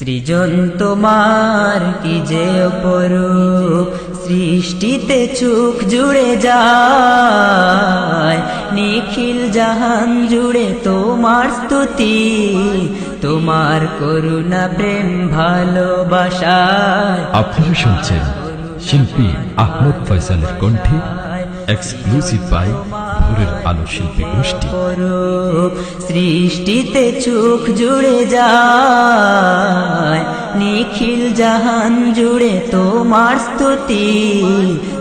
সৃজন তোমার কি যে অপরূপ? সৃষ্টিতে চোখ জুড়ে যায়, নিখিল জাহান জুড়ে তোমার স্তুতি, তোমার করুণা, প্রেম, ভালোবাসায়। আপনারা শুনছেন শিল্পী আহমদ ফয়সালের কণ্ঠে এক্সক্লুসিভ বাই ভোরের আলো শিল্পী গোষ্ঠী। সৃষ্টিতে চোখ জুড়ে যায়, নিখিল জাহান জুড়ে তোমার স্তুতি,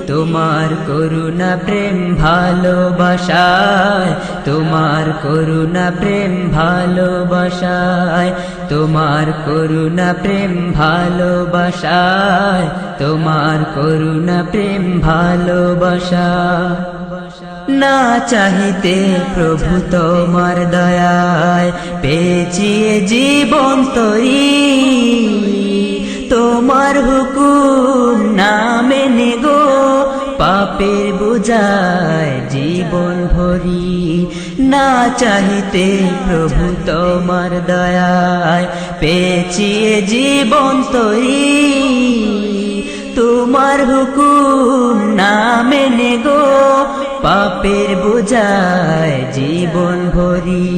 তোমার করুণা প্রেম ভালোবাসায়, তোমার করুণা প্রেম ভালোবাসায়, তোমার করুণা প্রেম ভালোবাসায়, তোমার করুণা প্রেম ভালোবাসায় না চাহিতে প্রভু তোমার দয়ায় পেয়েছি জীবন তরি। তোমার হুকুম না মেনে গো, পাপের বোঝায় জীবন ভরি। না চাহিতে প্রভু তোমার দয়ায় পেয়েছি জীবন তরি। তোমার হুকুম পাপের বোঝায় জীবন ভরি।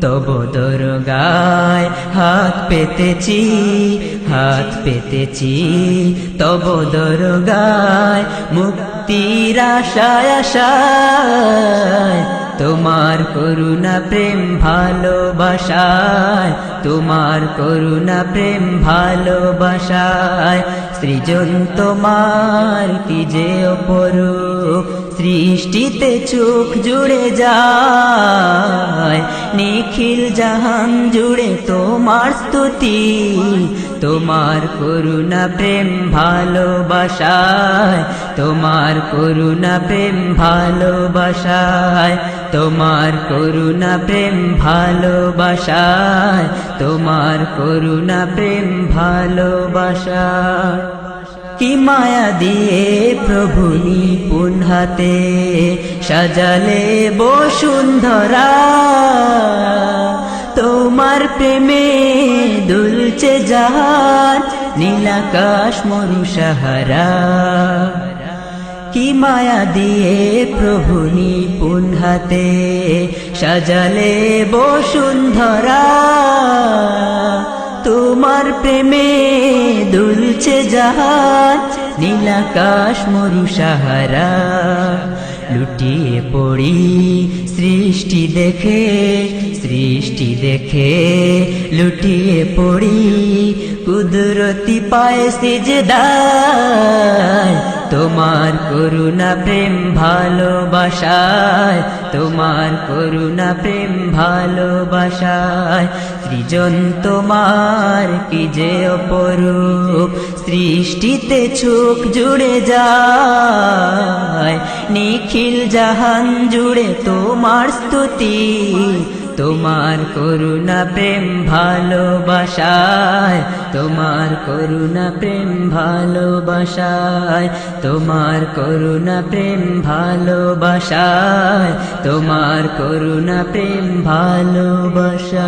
তব দরগায় হাত পেতেছি হাত পেতেছি। তব দরগায় মুক্তির আশায় আশায়, তোমার করুণা প্রেম ভালোবাসায়, তোমার করুণা প্রেম ভালোবাসায়। সৃজন তোমার কি যে অপরূপ সৃষ্টিতে চোখ জুড়ে যায়। নিখিল জাহান জুড়ে তোমার স্তুতি, তোমার করুণা প্রেম ভালোবাসায়, তোমার করুণা প্রেম ভালোবাসায়, তোমার করুণা প্রেম ভালোবাসায়, তোমার করুণা প্রেম ভালোবাসায়। কি মায়া দিয়ে প্রভু নিপুণ হাতে সাজালে বসুন্ধরা তোমার প্রেমে দুলছে জাহাজ, নীলাকাশ মরু সাহারা। কি মায়া দিয়ে প্রভু নিপুণ হাতে সাজালে বসুন্ধরা তোমার প্রেমে দুলছে জাহাজ নীলাকাশ মরু সাহারা। লুটিয়ে পড়ি সৃষ্টি দেখে সৃষ্টি দেখে। লুটিয়ে পড়ি কুদরতি পায়ে সিজদায়। তোমার করুণা প্রেম ভালোবাসায়, তোমার করুণা প্রেম ভালোবাসায়। সৃজন তোমার কি যে অপরূপ। সৃষ্টিতে চোখ জুড়ে যায়, নিখিল জাহান জুড়ে তোমার স্তুতি, তোমার করুণা প্রেম ভালোবাসায়, তোমার করুণা প্রেম ভালোবাসায়, তোমার করুণা প্রেম ভালোবাসায়, তোমার করুণা প্রেম ভালোবাসায়।